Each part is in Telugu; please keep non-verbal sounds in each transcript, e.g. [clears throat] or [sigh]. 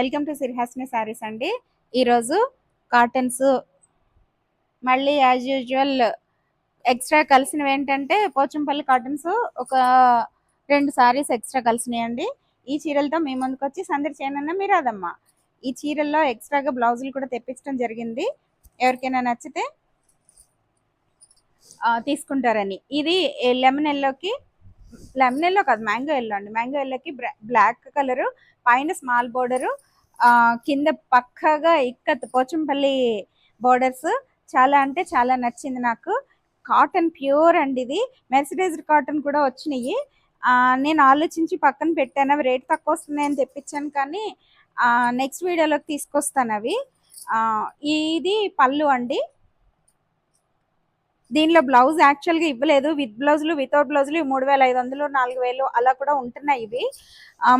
వెల్కమ్ టు సిరిహాస్ని శారీస్ అండి. ఈరోజు కాటన్స్ మళ్ళీ యాజ్ యూజువల్ ఎక్స్ట్రా కలిసినవి ఏంటంటే పోచంపల్లి కాటన్స్ ఒక రెండు సారీస్ ఎక్స్ట్రా కలిసినాయి అండి ఈ చీరలతో మీ ముందుకు వచ్చి సందడి చేయనన్నా మీరు ఈ చీరల్లో ఎక్స్ట్రాగా బ్లౌజులు కూడా తెప్పించడం జరిగింది. ఎవరికైనా నచ్చితే తీసుకుంటారని. ఇది లెమన్ ఎల్లోకి లెమన్ ఎల్లో కాదు మ్యాంగో ఎల్లో అండి. మ్యాంగో ఎల్లోకి బ్లాక్ కలరు పైన స్మాల్ బోర్డరు కింద పక్కగా ఇక్కత్ పోచంపల్లి బోర్డర్స్ చాలా అంటే చాలా నచ్చింది నాకు. కాటన్ ప్యూర్ అండి ఇది. మెర్సిడైజ్డ్ కాటన్ కూడా వచ్చినాయి. నేను ఆలోచించి పక్కన పెట్టాను. అవి రేట్ తక్కువ వస్తున్నాయని తెప్పించాను కానీ నెక్స్ట్ వీడియోలోకి తీసుకొస్తాను అవి. ఇది పళ్ళు అండి. దీనిలో బ్లౌజ్ యాక్చువల్గా ఇవ్వలేదు. విత్ బ్లౌజులు వితౌట్ బ్లౌజులు మూడు వేల ఐదు వందలు నాలుగు వేలు అలా కూడా ఉంటున్నాయి ఇవి.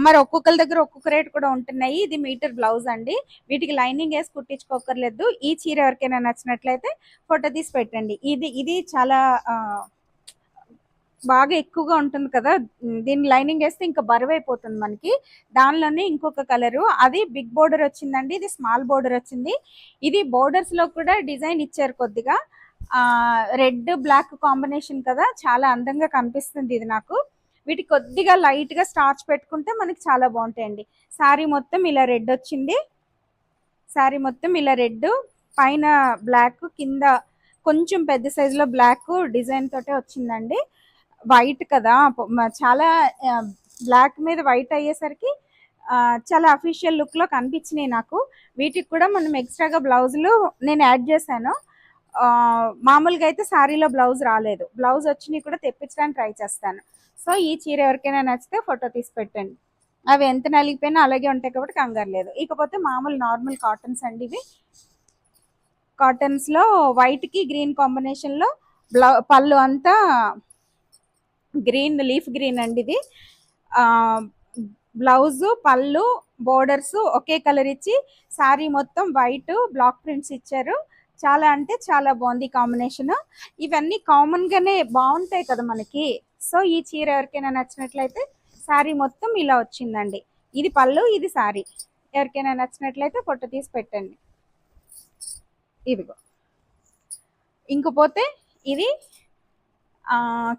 మరి ఒక్కొక్కరి దగ్గర ఒక్కొక్క రేట్ కూడా ఉంటున్నాయి. ఇది మీటర్ బ్లౌజ్ అండి. వీటికి లైనింగ్ వేసి కుట్టించుకోకర్లేదు ఈ చీర ఎవరికైనా నచ్చినట్లయితే ఫోటో తీసి పెట్టండి. ఇది ఇది చాలా బాగా ఎక్కువగా ఉంటుంది కదా. దీని లైనింగ్ వేస్తే ఇంకా బరువు అయిపోతుంది మనకి. దానిలోనే ఇంకొక కలరు. అది బిగ్ బోర్డర్ వచ్చిందండి. ఇది స్మాల్ బోర్డర్ వచ్చింది. ఇది బోర్డర్స్లో కూడా డిజైన్ ఇచ్చారు కొద్దిగా. రెడ్ బ్లాక్ కాంబినేషన్ కదా చాలా అందంగా కనిపిస్తుంది ఇది నాకు. వీటి కొద్దిగా లైట్గా స్టార్చ్ పెట్టుకుంటే మనకి చాలా బాగుంటాయండి. శారీ మొత్తం ఇలా రెడ్ వచ్చింది. శారీ మొత్తం ఇలా రెడ్ పైన బ్లాక్ కింద కొంచెం పెద్ద సైజులో లో బ్లాక్ డిజైన్ తోటే వచ్చిందండి. వైట్ కదా చాలా బ్లాక్ మీద వైట్ అయ్యేసరికి చాలా అఫీషియల్ లుక్లో కనిపించినాయి నాకు. వీటికి కూడా మనం ఎక్స్ట్రాగా బ్లౌజులు నేను యాడ్ చేశాను. మామూలుగా అయితే శారీలో బ్లౌజ్ రాలేదు. బ్లౌజ్ వచ్చినవి కూడా తెప్పించడానికి ట్రై చేస్తాను. సో ఈ చీర ఎవరికైనా నచ్చితే ఫోటో తీసి పెట్టండి. అవి ఎంత నలిగిపోయినా అలాగే ఉంటాయి కాబట్టి కంగారు లేదు. ఇకపోతే మామూలు నార్మల్ కాటన్స్ అండి ఇవి. కాటన్స్లో వైట్కి వైట్కి గ్రీన్ కాంబినేషన్లో బ్లౌ పళ్ళు అంతా గ్రీన్ లీఫ్ గ్రీన్ అండి ఇది. బ్లౌజు పళ్ళు బోర్డర్స్ ఒకే కలర్ ఇచ్చి శారీ మొత్తం వైట్ బ్లాక్ ప్రింట్స్ ఇచ్చారు. చాలా అంటే చాలా బాగుంది కాంబినేషన్ ఇవన్నీ కామన్ గానే బాగుంటాయి కదా మనకి. సో ఈ చీర ఎవరికైనా నచ్చినట్లయితే శారీ మొత్తం ఇలా వచ్చిందండి. ఇది పళ్ళు ఇది శారీ. ఎవరికైనా నచ్చినట్లయితే పొట్టు తీసి పెట్టండి. ఇదిగో. ఇంకపోతే ఇది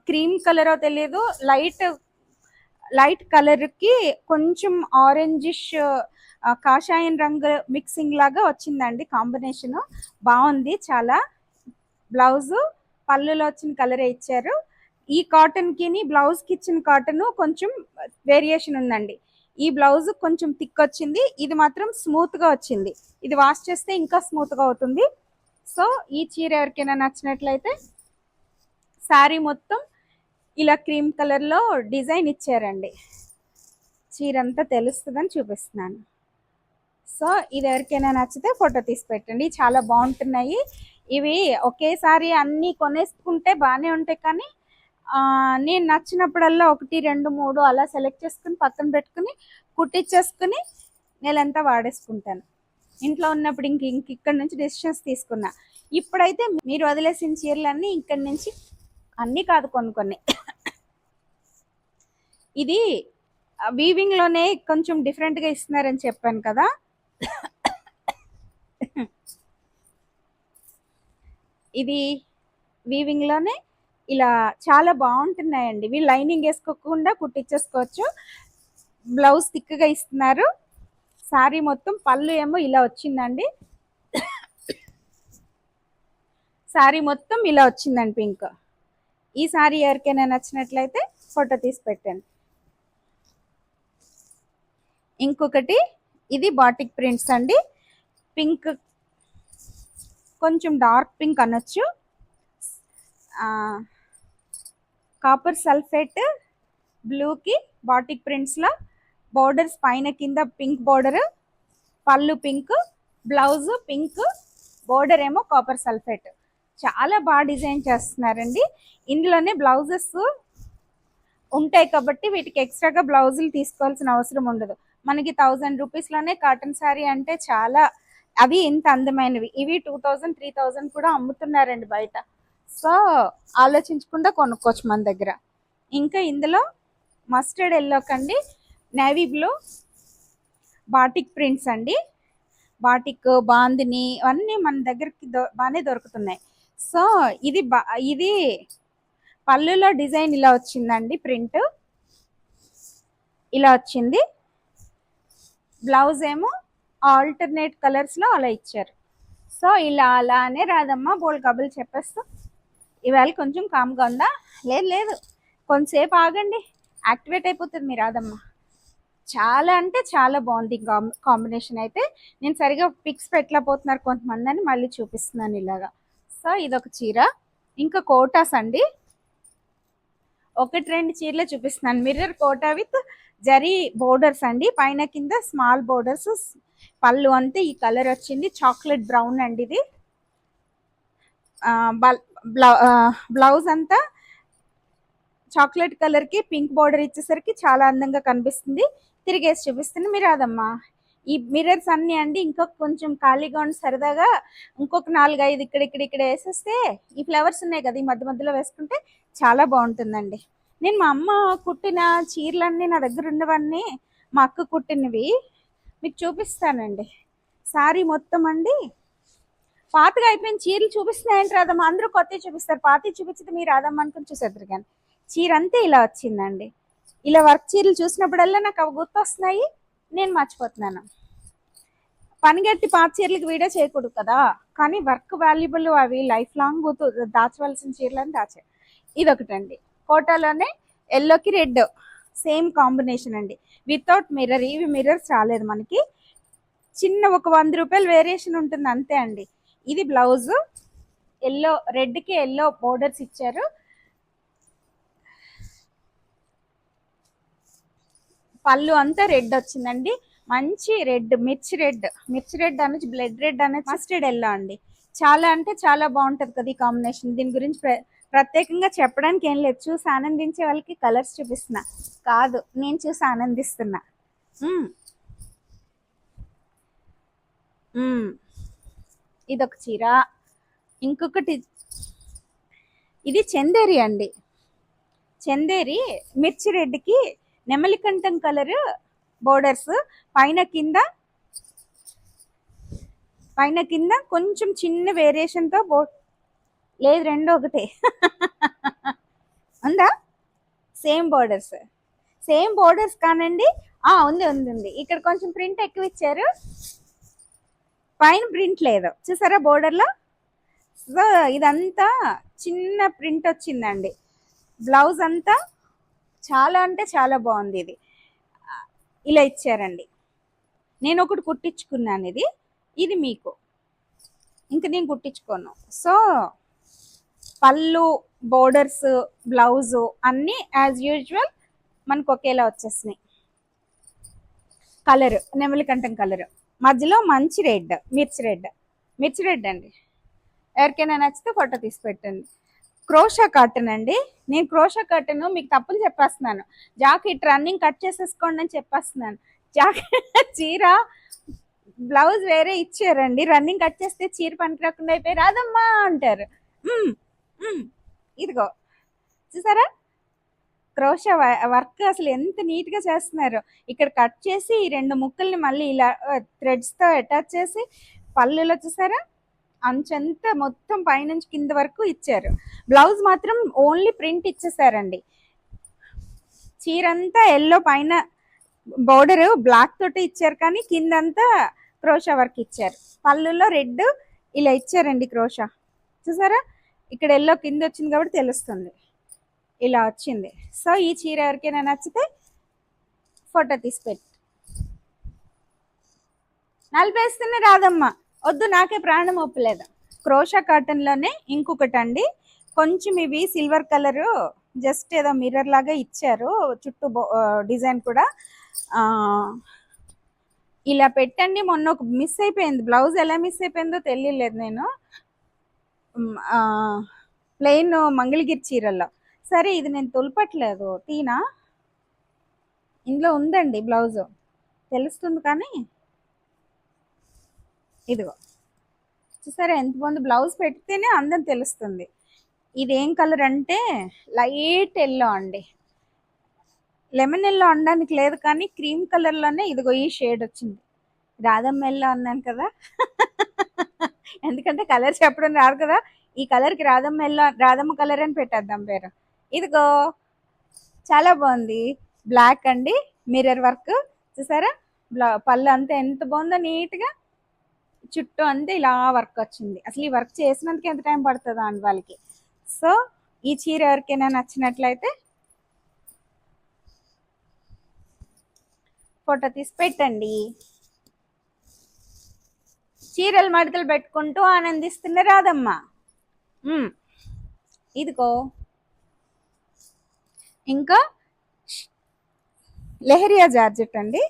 క్రీమ్ కలరో తెలియదు లైట్ లైట్ కలర్కి కొంచెం ఆరెంజిష్ కాషాయం రంగు మిక్సింగ్ లాగా వచ్చిందండి కాంబినేషన్. బాగుంది చాలా. బ్లౌజు పళ్ళులో వచ్చిన కలరే ఇచ్చారు. ఈ కాటన్ బ్లౌజ్కి ఇచ్చిన కాటన్ కొంచెం వేరియేషన్ ఉందండి. ఈ బ్లౌజ్ కొంచెం థిక్ వచ్చింది ఇది మాత్రం స్మూత్గా వచ్చింది. ఇది వాష్ చేస్తే ఇంకా స్మూత్గా అవుతుంది. సో ఈ చీర ఎవరికైనా నచ్చినట్లయితే శారీ మొత్తం ఇలా క్రీమ్ కలర్లో డిజైన్ ఇచ్చారండి. చీర అంతా తెలుస్తుందని చూపిస్తున్నాను. సో ఇది ఎవరికైనా నచ్చితే ఫోటో తీసి పెట్టండి. చాలా బాగుంటున్నాయి. ఇవి ఒకేసారి అన్నీ కొనేసుకుంటే బాగానే ఉంటాయి కానీ నేను నచ్చినప్పుడల్లా ఒకటి రెండు మూడు అలా సెలెక్ట్ చేసుకుని పక్కన పెట్టుకుని కుట్టించేసుకుని నెలంతా వాడేసుకుంటాను. ఇంట్లో ఉన్నప్పుడు ఇంక ఇంక ఇక్కడ నుంచి డెసిషన్స్ తీసుకున్నా. ఇప్పుడైతే మీరు వదిలేసిన చీరలన్నీ ఇక్కడి నుంచి అన్నీ కాదు కొన్ని కొన్ని. ఇది వీవింగ్లోనే కొంచెం డిఫరెంట్గా ఇస్తున్నారని చెప్పాను కదా. ఇది వీవింగ్లోనే ఇలా చాలా బాగుంటున్నాయండి. ఇవి లైనింగ్ వేసుకోకుండా కుట్టించేసుకోవచ్చు. బ్లౌజ్ థిక్గా ఇస్తున్నారు. శారీ మొత్తం పళ్ళు ఏమో ఇలా వచ్చిందండి. శారీ మొత్తం ఇలా వచ్చిందండి పింక్. ఈ శారీ ఎవరికైనా నచ్చినట్లయితే ఫోటో తీసి పెట్టండి. ఇంకొకటి ఇది బాటిక్ ప్రింట్స్ అండి. పింక్ కొంచెం డార్క్ పింక్ అనొచ్చు. కాపర్ సల్ఫేట్ బ్లూకి బాటిక్ ప్రింట్స్లో బోర్డర్స్ పైన కింద పింక్ బోర్డర్ పళ్ళు పింక్ బ్లౌజ్ పింక్ బోర్డర్ ఏమో కాపర్ సల్ఫేట్. చాలా బాగా డిజైన్ చేస్తున్నారండి. ఇందులోనే బ్లౌజెస్ ఉంటాయి కాబట్టి వీటికి ఎక్స్ట్రాగా బ్లౌజులు తీసుకోవాల్సిన అవసరం ఉండదు. మనకి థౌజండ్ రూపీస్లోనే కాటన్ శారీ అంటే చాలా అవి ఇంత అందమైనవి. ఇవి టూ థౌజండ్ త్రీ థౌజండ్ కూడా అమ్ముతున్నారండి బయట. సో ఆలోచించకుండా కొనుక్కోవచ్చు మన దగ్గర. ఇంకా ఇందులో మస్టర్డ్ ఎల్లో కండి నేవీ బ్లూ బాటిక్ ప్రింట్స్ అండి. బాటిక్ బాందిని అన్నీ మన దగ్గరికి దొ బాగానే దొరుకుతున్నాయి. సో ఇది బా ఇది పళ్ళులో డిజైన్ ఇలా వచ్చిందండి ప్రింట్. ఇలా వచ్చింది. బ్లౌజ్ ఏమో ఆల్టర్నేట్ కలర్స్లో అలా ఇచ్చారు. సో ఇలా అలానే రాదమ్మా బోల్ కబుల్ చెప్పేస్తూ ఇవాళ కొంచెం కామ్గా ఉందా? లేదు లేదు. కొంతసేపు ఆగండి. యాక్టివేట్ అయిపోతుంది మీ రాదమ్మ చాలా అంటే చాలా బాగుంది కాంబినేషన్ అయితే. నేను సరిగా పిక్స్ పెట్టలేకపోతున్నారు కొంతమంది అని మళ్ళీ చూపిస్తున్నాను ఇలాగా. సో ఇదొక చీర. ఇంకా కోటాస్ అండి. ఒకటి రెండు చీరలే చూపిస్తున్నాను. Mirror Kota with zari borders అండి. పైన కింద స్మాల్ బోర్డర్స్ పళ్ళు అంతే ఈ కలర్ వచ్చింది. చాక్లెట్ బ్రౌన్ అండి ఇది. బ్లౌజ్ అంతా చాక్లెట్ కలర్కి పింక్ బార్డర్ ఇచ్చేసరికి చాలా అందంగా కనిపిస్తుంది. తిరిగేసి చూపిస్తుంది మీరు అదమ్మా ఈ మిర్రర్స్ అన్నీ అండి. ఇంకొక కొంచెం ఖాళీగా ఉండి సరదాగా ఇంకొక నాలుగు ఐదు ఇక్కడ ఇక్కడ ఇక్కడ వేసేస్తే ఈ ఫ్లవర్స్ ఉన్నాయి కదా ఈ మధ్య మధ్యలో వేసుకుంటే చాలా బాగుంటుందండి. నేను మా అమ్మ కుట్టిన చీరలన్నీ నా దగ్గర ఉన్నవన్నీ మా అక్క కుట్టినవి. మీకు చూపిస్తానండి. సారీ మొత్తం అండి. పాతగా అయిపోయిన చీరలు చూపిస్తున్నాయంటే రాదమ్మ. అందరూ కొత్త చూపిస్తారు. పాత చూపించితే మీరు రాదమ్మ అనుకుని చూసేద్దరు కానీ చీర అంతే ఇలా వచ్చిందండి. ఇలా వర్క్ చీరలు చూసినప్పుడల్లా నాకు అవి గుర్తొస్తున్నాయి. నేను మర్చిపోతున్నాను. పనిగట్టి పాత చీరలకు వీడియో చేయకూడదు కదా. కానీ వర్క్ వాల్యుబుల్ అవి లైఫ్ లాంగ్ దాచవలసిన చీరలని దాచే. ఇదొకటండి. కోటాలోనే ఎల్లోకి రెడ్ సేమ్ కాంబినేషన్ అండి. వితౌట్ మిర్రర్ ఇవి మిర్రర్స్ రాలేదు మనకి. చిన్న ఒక వంద రూపాయలు వేరియేషన్ ఉంటుంది అంతే అండి. ఇది బ్లౌజ్ ఎల్లో రెడ్కి ఎల్లో బోర్డర్స్ ఇచ్చారు. పళ్ళు అంతా రెడ్ వచ్చిందండి. మంచి రెడ్ మిర్చి రెడ్ మిర్చి రెడ్ అనొచ్చు బ్లడ్ రెడ్ అనొచ్చు మస్టర్డ్ ఎల్లో అండి. చాలా అంటే చాలా బాగుంటుంది కదా ఈ కాంబినేషన్ దీని గురించి ప్రత్యేకంగా చెప్పడానికి ఏం లేదు. చూసి ఆనందించే వాళ్ళకి కలర్స్ చూపిస్తున్నా. కాదు నేను చూసి ఆనందిస్తున్నా. ఇదొక చీర. ఇంకొకటి ఇది చందేరి అండి. చందేరి మిర్చి రెడ్డికి నెమలికంఠం కలర్ బోర్డర్స్. పైన కింద పైన కింద కొంచెం చిన్న వేరియేషన్తో బో లేదు రెండు ఒకటే. ఉందా? సేమ్ బోర్డర్స్ సేమ్ బోర్డర్స్ కానండి. ఆ ఉంది ఉంది ఉంది. ఇక్కడ కొంచెం ప్రింట్ ఎక్కువ ఇచ్చారు. పైన ప్రింట్ లేదు. చూసారా బోర్డర్లో సో ఇదంతా చిన్న ప్రింట్ వచ్చిందండి. బ్లౌజ్ అంతా చాలా అంటే చాలా బాగుంది ఇది. ఇలా ఇచ్చారండి. నేను ఒకటి కుట్టించుకున్నాను ఇది. ఇది మీకు. ఇంక నేను కుట్టించుకోను. సో పళ్ళు బోర్డర్స్ బ్లౌజు అన్నీ యాజ్ యూజువల్ మనకు ఒకేలా వచ్చేసినాయి. కలర్ నెమలికంఠం కలర్ మధ్యలో మంచి రెడ్ మిర్చి రెడ్ మిర్చి రెడ్ అండి. ఎవరికైనా నచ్చితే ఫోటో తీసి పెట్టండి క్రోషా కాటన్ అండి. నేను క్రోషా కాటన్ మీకు తప్పులు చెప్పేస్తున్నాను. జాకెట్ రన్నింగ్ కట్ చేసేసుకోండి అని చెప్పేస్తున్నాను. జాకెట్ చీర బ్లౌజ్ వేరే ఇచ్చారండి. రన్నింగ్ కట్ చేస్తే చీర పనికి రాకుండా అయిపోయి రాదమ్మా అంటారు. ఇదిగో. చూసారా? క్రోషా వర్క్ అసలు ఎంత నీట్గా చేస్తున్నారు. ఇక్కడ కట్ చేసి ఈ రెండు ముక్కల్ని మళ్ళీ ఇలా థ్రెడ్స్తో అటాచ్ చేసి పళ్ళులో చూసారా? అంచంతా మొత్తం పైనుంచి కింద వరకు ఇచ్చారు. బ్లౌజ్ మాత్రం ఓన్లీ ప్రింట్ ఇచ్చేసారండి. చీరంతా ఎల్లో పైన బోర్డర్ బ్లాక్ తోటి ఇచ్చారు కానీ కిందంతా క్రోషా వర్క్ ఇచ్చారు. పళ్ళులో రెడ్ ఇలా ఇచ్చారండి క్రోషా. చూసారా? ఇక్కడ ఎల్లో కింద వచ్చింది కాబట్టి తెలుస్తుంది. ఇలా వచ్చింది. సో ఈ చీర ఎవరికైనా నచ్చితే ఫోటో తీసి పెట్టి. నలిపేస్తేనే రాదమ్మ వద్దు నాకే ప్రాణం ఒప్పలేదు. క్రోషా కాటన్లోనే ఇంకొకటి అండి కొంచెం ఇవి సిల్వర్ కలర్ జస్ట్ ఏదో మిర్రర్ లాగా ఇచ్చారు. చుట్టూ డిజైన్ కూడా. ఇలా పెట్టండి. మొన్న ఒక మిస్ అయిపోయింది. బ్లౌజ్ ఎలా మిస్ అయిపోయిందో తెలియలేదు నేను. ప్లెయిన్ మంగళగిరి చీరల్లో. సరే ఇది నేను తొలపట్లేదు. తీనా? ఇందులో ఉందండి బ్లౌజ్. తెలుస్తుంది కానీ ఇదిగో. సరే ఎంత బాగుంది? బ్లౌజ్ పెడితేనే అందం తెలుస్తుంది. ఇది ఏం కలర్ అంటే లైట్ ఎల్లో అండి. లెమన్ ఎల్లో అనడానికి లేదు కానీ క్రీమ్ కలర్లోనే ఇదిగో ఈ షేడ్ వచ్చింది. రాధమ్మ ఎల్లో అన్నాను కదా. [laughs] ఎందుకంటే కలర్ చెప్పడం రాదు కదా. ఈ కలర్కి రాధమ్మ ఎల్లో రాధమ్మ కలర్ అని పెట్టేద్దాం పేరు. ఇదిగో చాలా బాగుంది. బ్లాక్ అండి మిర్రర్ వర్క్. చూసారా? బ్లా- పళ్ళు అంతా ఎంత బాగుందో నీట్గా. చుట్టూ అంతా ఇలా వర్క్ వచ్చింది. అసలు ఈ వర్క్ చేసినందుకు ఎంత టైం పడుతుందో అండి వాళ్ళకి. సో ఈ చీర ఎవరికైనా నచ్చినట్లయితే ఫోటో తీసి పెట్టండి. చీరలు మడతలు పెట్టుకుంటూ ఆనందిస్తున్న రాధమ్మ. ఇదిగో. ఇంకా లెహరియా జార్జెట్ అండి.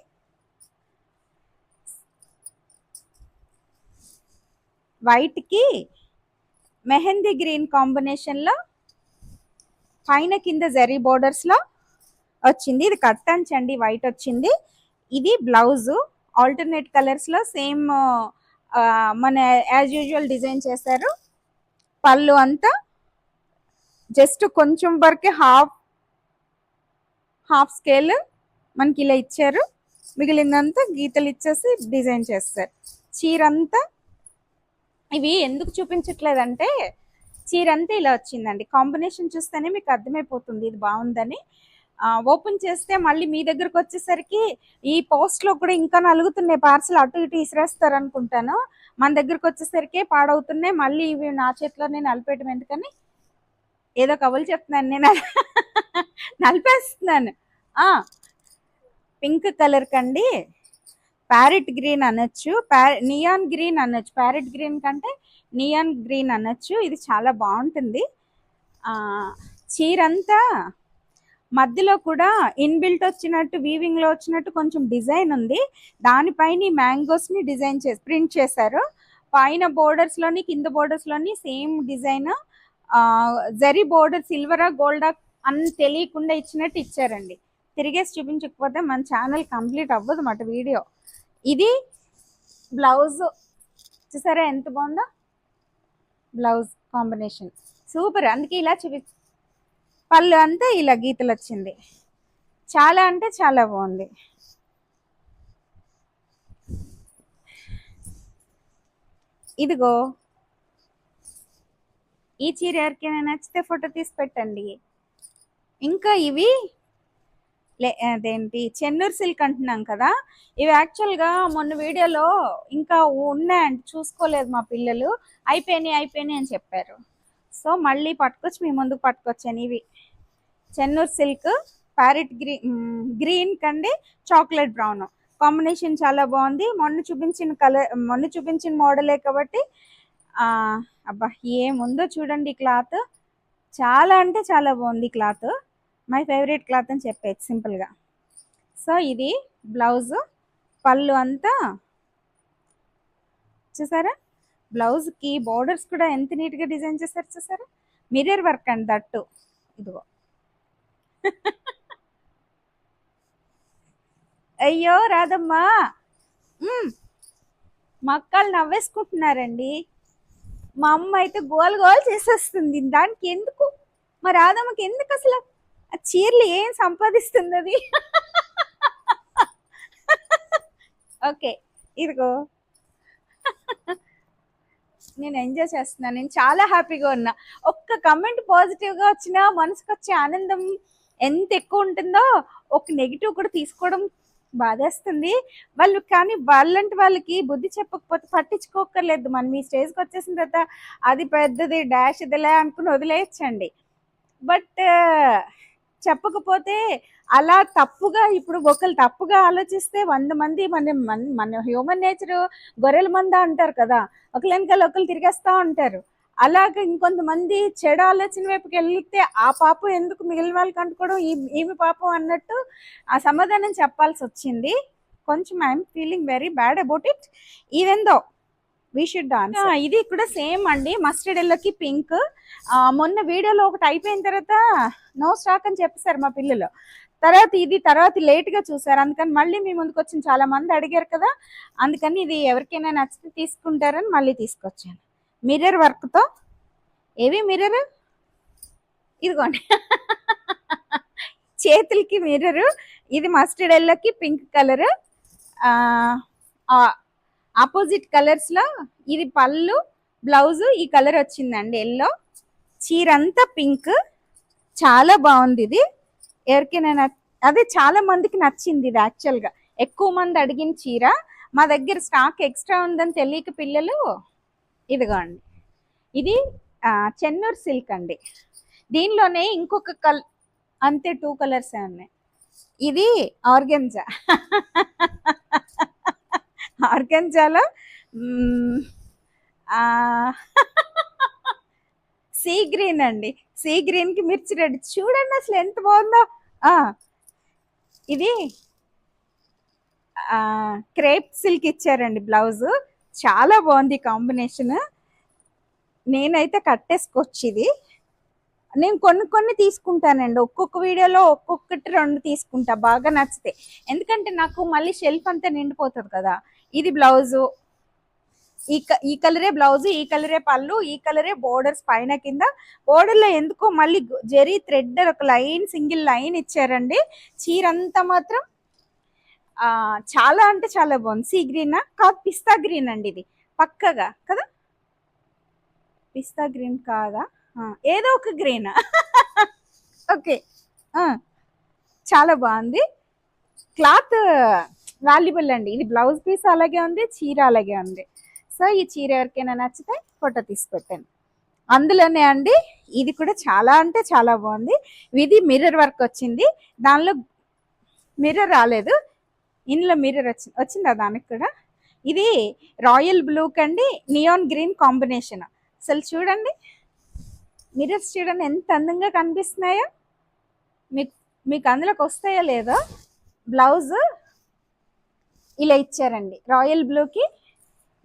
వైట్కి మెహందీ గ్రీన్ కాంబినేషన్లో పైన కింద జరీ బోర్డర్స్లో వచ్చింది. ఇది కట్టంచండి వైట్ వచ్చింది. ఇది బ్లౌజు. ఆల్టర్నేట్ కలర్స్లో సేమ్ మన యాజ్ యూజువల్ డిజైన్ చేశారు. పళ్ళు అంతా జస్ట్ కొంచెం వరకే హాఫ్ హాఫ్ స్కేల్ మనకి ఇలా ఇచ్చారు. మిగిలిందంతా గీతలు ఇచ్చేసి డిజైన్ చేస్తారు. చీర అంతా ఇవి ఎందుకు చూపించట్లేదంటే చీర అంతా ఇలా వచ్చిందండి. కాంబినేషన్ చూస్తేనే మీకు అర్థమైపోతుంది ఇది బాగుందని. ఓపెన్ చేస్తే మళ్ళీ మీ దగ్గరకు వచ్చేసరికి ఈ పోస్ట్లో కూడా ఇంకా నలుగుతున్నాయి పార్సల్ అటు ఇటు ఇసిరేస్తారు అనుకుంటాను. మన దగ్గరకు వచ్చేసరికి పాడవుతున్నాయి. మళ్ళీ ఇవి నా చేతిలోనే నలిపేయటం ఎందుకని? ఏదో కబులు చెప్తున్నాను నేను. [laughs] నలిపేస్తున్నాను. ఆ పింక్ కలర్ కండి. ప్యారెట్ గ్రీన్ అనొచ్చు. నియాన్ గ్రీన్ అనొచ్చు. ప్యారెట్ గ్రీన్ కంటే నియాన్ గ్రీన్ అనొచ్చు. ఇది చాలా బాగుంటుంది. చీర అంతా మధ్యలో కూడా ఇన్బిల్ట్ వచ్చినట్టు వీవింగ్లో వచ్చినట్టు కొంచెం డిజైన్ ఉంది. దానిపైన మ్యాంగోస్ని డిజైన్ చేసి ప్రింట్ చేశారు. పైన బోర్డర్స్లోని కింద బోర్డర్స్లోని సేమ్ డిజైన్ జరీ బోర్డర్ సిల్వరా గోల్డా అని తెలియకుండా ఇచ్చినట్టు ఇచ్చారండి. తిరిగేసి చూపించకపోతే మన ఛానల్ కంప్లీట్ అవ్వదు అన్నమాట వీడియో. ఇది బ్లౌజ్ చూసారా ఎంత బాగుందో? Blouse combination super. అందుకే ఇలా చూపి పళ్ళు అంతా ఇలా గీతలు వచ్చింది. చాలా అంటే చాలా బాగుంది. ఇదిగో. ఈ చీర ఎవరికైనా నచ్చితే ఫోటో తీసి పెట్టండి. ఇంకా ఇవి లే అదేంటి చెన్నూరు సిల్క్ అంటున్నాం కదా. ఇవి యాక్చువల్గా మొన్న వీడియోలో ఇంకా ఉన్నాయండి చూసుకోలేదు మా పిల్లలు. అయిపోయినాయి అయిపోయినాయి అని చెప్పారు. సో మళ్ళీ పట్టుకొచ్చి మీ ముందుకు పట్టుకొచ్చాను ఇవి. Chennur silk parrot green green కండి చాక్లెట్ బ్రౌన్. కాంబినేషన్ చాలా బాగుంది. మొన్న చూపించిన కలర్ మొన్న చూపించిన మోడలే కాబట్టి అబ్బా ఏముందో చూడండి క్లాత్. చాలా అంటే చాలా బాగుంది క్లాత్. మై ఫేవరెట్ క్లాత్ అని చెప్పేది సింపుల్గా సో ఇది బ్లౌజ్. పళ్ళు అంతా చూసారా? బ్లౌజ్కి బోర్డర్స్ కూడా ఎంత నీట్గా డిజైన్ చేశారు చూసారా? మిర్రర్ వర్క్ అండి దట్టు. ఇదిగో. అయ్యో రాదమ్మా మా అక్కలు నవ్వేసుకుంటున్నారండి. మా అమ్మ అయితే గోల్ గోల్ చేసేస్తుంది. దానికి ఎందుకు? మా రాధమ్మకి ఎందుకు అసలు? ఆ చీరలు ఏం సంపాదిస్తుంది అది? ఓకే ఇదిగో. నేను ఎంజాయ్ చేస్తున్నాను నేను చాలా హ్యాపీగా ఉన్నా. ఒక్క కమెంట్ పాజిటివ్గా వచ్చినా మనసుకు వచ్చే ఆనందం ఎంత ఎక్కువ ఉంటుందో ఒక నెగిటివ్ కూడా తీసుకోవడం బాధేస్తుంది. వాళ్ళు కానీ వాళ్ళంటి వాళ్ళకి బుద్ధి చెప్పకపోతే పట్టించుకోకర్లేదు మనం ఈ స్టేజ్కి వచ్చేసిన తర్వాత అది పెద్దది డాష్ ఇదిలే అనుకుని వదిలేయచ్చండి. బట్ చెప్పకపోతే అలా తప్పుగా ఇప్పుడు ఒకరు తప్పుగా ఆలోచిస్తే వంద మంది మన మన హ్యూమన్ నేచర్ గొర్రెల మంద అంటారు కదా. ఒకరి వెనకాల ఒకరు తిరిగేస్తూ ఉంటారు. అలాగ ఇంకొంతమంది చెడు ఆలోచన వైపుకి వెళ్తే ఆ పాపం ఎందుకు మిగిలిన వాళ్ళకి అంటుకోవడం ఈ- ఈమె పాపం అన్నట్టు ఆ సమాధానం చెప్పాల్సి వచ్చింది. కొంచెం I'm feeling very bad about it. Even though we should ఇది కూడా సేమ్ అండి. మస్టర్డ్ ఎల్లోకి పింక్ మొన్న వీడియోలో ఒకటి అయిపోయిన తర్వాత నో స్టాక్ అని చెప్పేశారు మా పిల్లలు. తర్వాత ఇది తర్వాత లేట్గా చూసారు అందుకని మళ్ళీ మీ ముందుకు వచ్చిన చాలా మంది అడిగారు కదా. అందుకని ఇది ఎవరికైనా నచ్చితే తీసుకుంటారని మళ్ళీ తీసుకొచ్చాను. మిర్రర్ వర్క్తో ఏవి మిర్రర్ ఇదిగోండి. చేతులకి మిర్రర్ ఇది మస్టర్డ్ ఎల్లోకి పింక్ కలర్ ఆపోజిట్ కలర్స్లో ఇది పళ్ళు బ్లౌజు ఈ కలర్ వచ్చిందండి ఎల్లో చీర అంతా పింక్ చాలా బాగుంది ఇది. ఎవరికైనా నచ్- అదే చాలా మందికి నచ్చింది ఇది యాక్చువల్గా ఎక్కువ మంది అడిగిన చీర. మా దగ్గర స్టాక్ ఎక్స్ట్రా ఉందని తెలియక పిల్లలు ఇదిగోండి. ఇది చెన్నూరు సిల్క్ అండి. దీనిలోనే ఇంకొక కల్ అంతే టూ కలర్స్ ఉన్నాయి. ఇది ఆర్గెంజా ఆర్గెంజాలో సీ గ్రీన్ అండి. సీ గ్రీన్కి మిర్చి రెడ్. చూడండి అసలు ఎంత బాగుందో. ఇది క్రేప్ సిల్క్ ఇచ్చారండి బ్లౌజు. చాలా బాగుంది కాంబినేషన్. నేనైతే కట్టేసుకోవచ్చు ఇది నేను కొన్ని కొన్ని తీసుకుంటానండి. ఒక్కొక్క వీడియోలో ఒక్కొక్కటి రెండు తీసుకుంటా. బాగా నచ్చితే. ఎందుకంటే నాకు మళ్ళీ షెల్ఫ్ అంతా నిండిపోతుంది కదా. ఇది బ్లౌజు. ఈ క- ఈ కలరే బ్లౌజ్ ఈ కలరే పళ్ళు ఈ కలరే బోర్డర్స్ పైన కింద. బోర్డర్లో ఎందుకో మళ్ళీ జెరీ జరీ థ్రెడ్ ఒక లైన్ సింగిల్ లైన్ ఇచ్చారండి. చీర అంతా మాత్రం చాలా అంటే చాలా బాగుంది. Sea green? కాదు పిస్తా గ్రీన్ అండి ఇది. పక్కగా కదా? పిస్తా గ్రీన్ కాదా? ఏదో ఒక గ్రీన్. [laughs] ఓకే. చాలా బాగుంది. క్లాత్ వాల్యుబుల్ అండి. ఇది బ్లౌజ్ పీస్ అలాగే ఉంది చీర అలాగే ఉంది. సో ఈ చీర ఎవరికైనా నచ్చితే ఫోటో తీసి పెట్టాను అందులోనే అండి ఇది కూడా చాలా అంటే చాలా బాగుంది. ఇది మిర్రర్ వర్క్ వచ్చింది. దానిలో మిర్రర్ రాలేదు. ఇందులో మిర్రర్ వచ్చింది వచ్చిందా దానికి కూడా? ఇది రాయల్ బ్లూ కండి నియాన్ గ్రీన్ కాంబినేషన్. అసలు చూడండి. మిర్రర్స్ చూడండి ఎంత అందంగా కనిపిస్తున్నాయో. మీకు మీకు అందులోకి వస్తాయో లేదో. బ్లౌజ్ ఇలా ఇచ్చారండి. రాయల్ బ్లూకి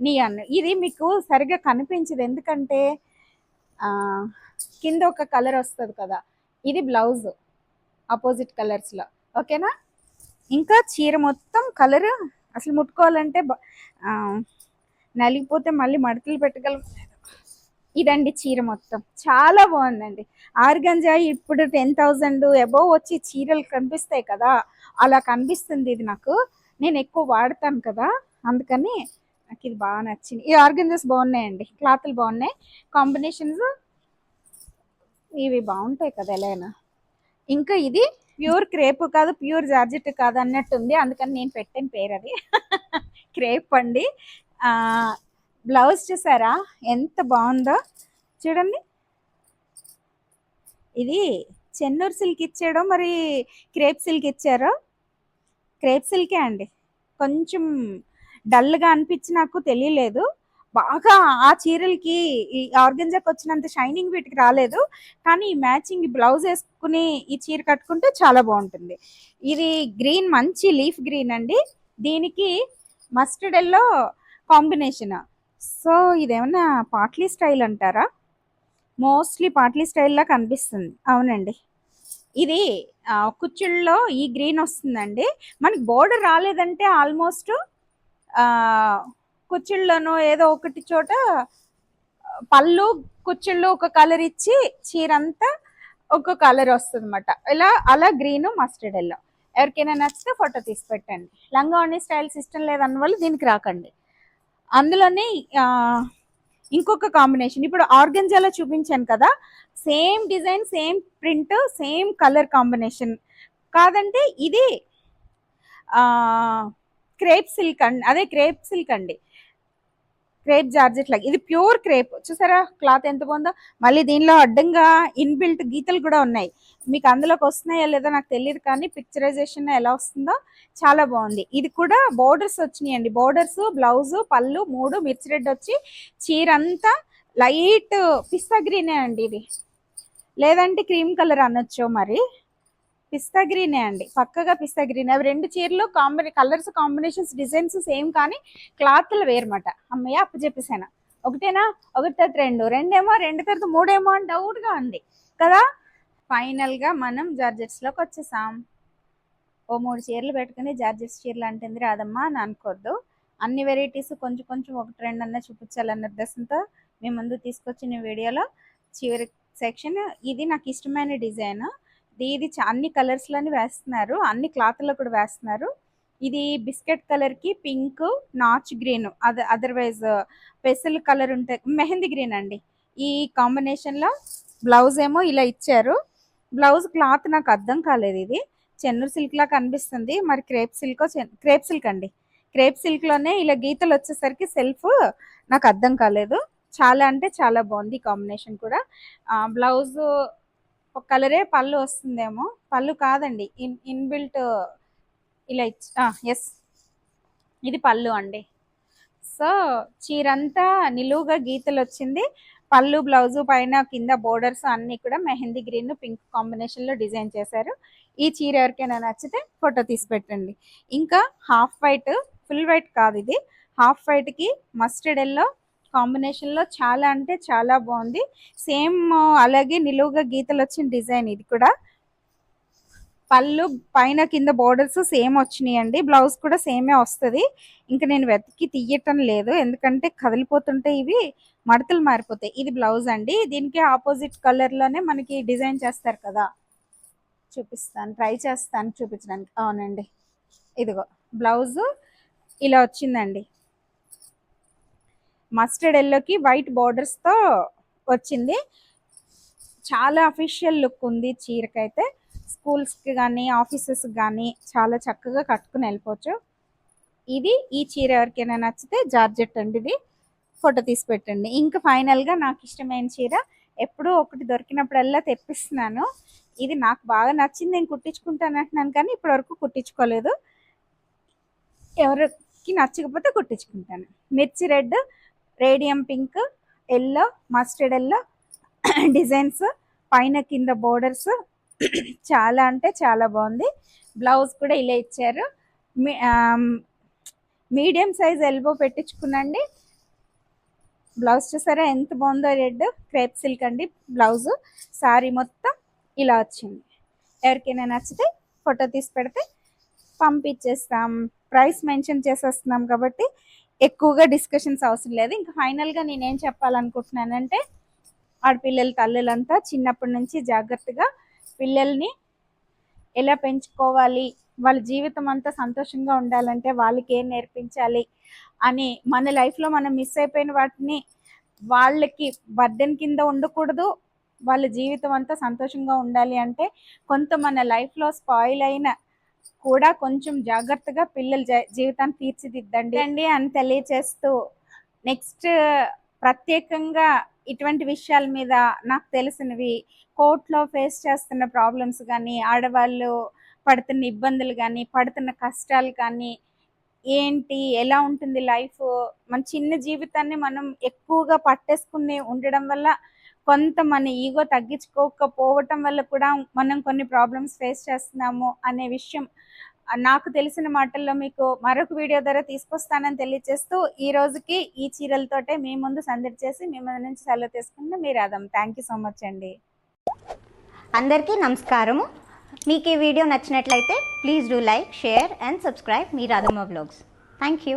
నియాన్. ఇది మీకు సరిగ్గా కనిపించదు. ఎందుకంటే కింద ఒక కలర్ వస్తుంది కదా. ఇది బ్లౌజ్. ఆపోజిట్ కలర్స్లో. ఓకేనా? ఇంకా చీర మొత్తం కలర్ అసలు ముట్టుకోవాలంటే నలిగిపోతే మళ్ళీ మడతలు పెట్టగలం. ఇదండి చీర మొత్తం. చాలా బాగుందండి. ఆర్గంజా ఇప్పుడు టెన్ థౌజండ్ అబోవ్ వచ్చి చీరలు కనిపిస్తాయి కదా అలా కనిపిస్తుంది ఇది నాకు. నేను ఎక్కువ వాడతాను కదా అందుకని నాకు ఇది బాగా నచ్చింది. ఈ ఆర్గంజాస్ బాగున్నాయండి. క్లాత్లు బాగున్నాయి. కాంబినేషన్స్ ఇవి బాగుంటాయి కదా ఎలా ఇంకా ఇది ప్యూర్ క్రేప్ కాదు ప్యూర్ జార్జెట్ కాదు అన్నట్టుంది. అందుకని నేను పెట్టిన పేరు అది. క్రేప్ అండి. బ్లౌజ్ చూసారా? ఎంత బాగుందో. చూడండి. ఇది చెన్నూరు సిల్క్ ఇచ్చాడో మరి క్రేప్ సిల్క్ ఇచ్చారో? క్రేప్ సిల్కే అండి. కొంచెం డల్గా అనిపించి నాకు తెలియలేదు. బాగా ఆ చీరలకి ఈ ఆర్గంజాకి వచ్చినంత షైనింగ్ వీటికి రాలేదు. కానీ ఈ మ్యాచింగ్ బ్లౌజ్ వేసుకుని ఈ చీర కట్టుకుంటే చాలా బాగుంటుంది. ఇది గ్రీన్ మంచి లీఫ్ గ్రీన్ అండి. దీనికి మస్టర్డ్ ఎల్లో కాంబినేషన్. సో ఇదేమన్నా పాట్లీ స్టైల్ అంటారా? మోస్ట్లీ పాట్లీ స్టైల్లా కనిపిస్తుంది. అవునండి. ఇది ఆ, కుచ్చుళ్ళలో ఈ గ్రీన్ వస్తుందండి. మనకి బోర్డర్ రాలేదంటే ఆల్మోస్ట్ కుచ్చిళ్ళను ఏదో ఒకటి చోట పళ్ళు కుచ్చిళ్ళు ఒక కలర్ ఇచ్చి చీర అంతా ఒక కలర్ వస్తుంది అనమాట ఇలా అలా గ్రీన్ మస్టర్డ్ ఎల్లో ఎవరికైనా నచ్చితే ఫోటో తీసి పెట్టండి లంగా స్టైల్స్ ఇష్టం లేదన్న వాళ్ళు దీనికి రాకండి. అందులోనే ఇంకొక కాంబినేషన్ ఇప్పుడు ఆర్గంజాలో చూపించాను కదా same design same print same colour combination కాదంటే ఇది క్రేప్ సిల్క్ అండి. అదే క్రేప్ సిల్క్ అండి. క్రేప్ జార్జెట్ లాగా. ఇది ప్యూర్ క్రేప్. చూసారా? క్లాత్ ఎంత బాగుందో. మళ్ళీ దీనిలో అడ్డంగా ఇన్బిల్ట్ గీతలు కూడా ఉన్నాయి. మీకు అందులోకి వస్తున్నాయో లేదో నాకు తెలియదు కానీ పిక్చరైజేషన్ ఎలా వస్తుందో చాలా బాగుంది. ఇది కూడా బోర్డర్స్ వచ్చినాయండి. బోర్డర్స్ బ్లౌజ్ పళ్ళు మూడు మిర్చి రెడ్ వచ్చి చీర అంతా లైట్ పిస్తా గ్రీనే అండి ఇది. లేదంటే క్రీమ్ కలర్ అనొచ్చు మరి? పిస్తా గ్రీనే అండి. పక్కగా పిస్తా గ్రీన్ అవి రెండు చీరలు combine colours combinations designs same కానీ క్లాత్లు వేరమాట. అమ్మయ్య అప్పు చెప్పేసాను ఒకటేనా? ఒకటి తర్వాత రెండు. రెండేమో రెండు తర్వాత మూడేమో అని డౌట్గా ఉంది. కదా? ఫైనల్గా మనం జార్జెట్స్లోకి వచ్చేసాం. ఓ మూడు చీరలు పెట్టుకుని జార్జెట్స్ చీరలు అంటుంది రాదమ్మా అని అనుకోవద్దు అన్ని వెరైటీస్ కొంచెం కొంచెం ఒకటి రెండు అన్న చూపించాలన్న ఉద్దేశంతో మీ ముందు తీసుకొచ్చిన వీడియోలో చివరి సెక్షన్ ఇది నాకు ఇష్టమైన డిజైన్. ఇది అన్ని కలర్స్లోని వేస్తున్నారు. అన్ని క్లాత్లో కూడా వేస్తున్నారు. ఇది బిస్కెట్ కలర్కి పింక్ నాచ్ గ్రీన్ అద అదర్వైజ్ పెసల్ కలర్ ఉంటుంది మెహందీ గ్రీన్ అండి. ఈ కాంబినేషన్లో బ్లౌజ్ ఏమో ఇలా ఇచ్చారు. బ్లౌజ్ క్లాత్ నాకు అర్థం కాలేదు ఇది. చెన్నూరు సిల్క్లా కనిపిస్తుంది. మరి క్రేప్ సిల్క్ క్రేప్ సిల్క్ అండి. క్రేప్ సిల్క్లోనే ఇలా గీతలు వచ్చేసరికి సెల్ఫ్ నాకు అర్థం కాలేదు. చాలా అంటే చాలా బాగుంది కాంబినేషన్ కూడా. బ్లౌజ్ ఒక కలరే పళ్ళు వస్తుందేమో. పళ్ళు కాదండి. ఇన్ ఇన్బిల్ట్ ఇలా ఇచ్చి ఎస్ ఇది పళ్ళు అండి. సో చీరంతా నిలువుగా గీతలు వచ్చింది. పళ్ళు బ్లౌజు పైన కింద బోర్డర్స్ అన్ని కూడా మెహందీ గ్రీన్ పింక్ కాంబినేషన్లో డిజైన్ చేశారు. ఈ చీర ఎవరికైనా నచ్చితే ఫోటో తీసి పెట్టండి. ఇంకా హాఫ్ వైట్ ఫుల్ వైట్ కాదు ఇది. హాఫ్ వైట్కి మస్టర్డ్ ఎల్లో కాంబినేషన్లో చాలా అంటే చాలా బాగుంది. సేమ్ అలాగే నిలువుగా గీతలు వచ్చిన డిజైన్ ఇది కూడా. పళ్ళు పైన కింద బోర్డర్స్ సేమ్ వచ్చినాయండి. బ్లౌజ్ కూడా సేమే వస్తుంది. ఇంకా నేను వెతికి తీయటం లేదు. ఎందుకంటే కదిలిపోతుంటే ఇవి మడతలు మారిపోతాయి. ఇది బ్లౌజ్ అండి. దీనికి ఆపోజిట్ కలర్లోనే మనకి డిజైన్ చేస్తారు కదా. చూపిస్తాను. ట్రై చేస్తాను చూపించడానికి. అవునండి. ఇదిగో బ్లౌజు ఇలా వచ్చిందండి. మస్టర్డ్ ఎల్లోకి వైట్ బోర్డర్స్తో వచ్చింది. చాలా అఫీషియల్ లుక్ ఉంది చీరకైతే. స్కూల్స్కి కానీ ఆఫీసెస్కి కానీ చాలా చక్కగా కట్టుకుని వెళ్ళిపోవచ్చు. ఇది ఈ చీర ఎవరికైనా నచ్చితే జార్జెట్ అండి ఇది. ఫోటో తీసి పెట్టండి. ఇంకా ఫైనల్గా నాకు ఇష్టమైన చీర ఎప్పుడూ ఒకటి దొరికినప్పుడల్లా తెప్పిస్తున్నాను. ఇది నాకు బాగా నచ్చింది నేను కుట్టించుకుంటాను అంటున్నాను కానీ ఇప్పటి వరకు కుట్టించుకోలేదు. ఎవరికి నచ్చకపోతే కుట్టించుకుంటాను. మిర్చి red radium pink yellow mustard yellow. [clears throat] Designs పైన కింద బోర్డర్స్ [clears throat] చాలా అంటే చాలా బాగుంది. బ్లౌజ్ కూడా ఇలా ఇచ్చారు. మీడియం సైజ్ ఎల్బో పెట్టించుకునండి బ్లౌజ్ చూసారా ఎంత బాగుందో రెడ్ క్రేప్ సిల్క్ అండి బ్లౌజ్. సారీ మొత్తం ఇలా వచ్చింది. ఎవరికైనా నచ్చితే ఫోటో తీసి పెడితే పంపించేస్తాం. ప్రైస్ మెన్షన్ చేసేస్తున్నాం కాబట్టి ఎక్కువగా డిస్కషన్స్ అవసరం లేదు. ఇంకా ఫైనల్గా నేనేం చెప్పాలనుకుంటున్నానంటే ఆడపిల్లల తల్లులంతా చిన్నప్పటి నుంచి జాగ్రత్తగా పిల్లల్ని ఎలా పెంచుకోవాలి వాళ్ళ జీవితం అంతా సంతోషంగా ఉండాలంటే వాళ్ళకి ఏం నేర్పించాలి అని మన లైఫ్లో మనం మిస్ అయిపోయిన వాటిని వాళ్ళకి బర్డెన్ కింద ఉండకూడదు. వాళ్ళ జీవితం అంతా సంతోషంగా ఉండాలి అంటే కొంత మన లైఫ్లో స్పాయిల్ అయిన కూడా కొంచెం జాగ్రత్తగా పిల్లల జీవితాన్ని తీర్చిదిద్దండి. అండి అని తెలియచేస్తూ నెక్స్ట్ ప్రత్యేకంగా ఇటువంటి విషయాల మీద నాకు తెలిసినవి కోర్టులో ఫేస్ చేస్తున్న ప్రాబ్లమ్స్ కానీ ఆడవాళ్ళు పడుతున్న ఇబ్బందులు కానీ పడుతున్న కష్టాలు కానీ ఏంటి ఎలా ఉంటుంది లైఫ్? మన చిన్న జీవితాన్ని మనం ఎక్కువగా పట్టేసుకుని ఉండడం వల్ల కొంత మన ఈగో తగ్గించుకోకపోవటం వల్ల కూడా మనం కొన్ని ప్రాబ్లమ్స్ ఫేస్ చేస్తున్నాము అనే విషయం నాకు తెలిసిన మాటల్లో మీకు మరొక వీడియో ద్వారా తీసుకొస్తానని తెలియజేస్తూ ఈ రోజుకి ఈ చీరలతోటే మీ ముందు సందడి చేసి మీ ముందు నుంచి సెలవు తీసుకుంటే మీరు అదం థ్యాంక్ యూ సో మచ్ అండి. అందరికీ నమస్కారము. మీకు ఈ వీడియో నచ్చినట్లయితే please do like share and subscribe me Radhamma blogs thank you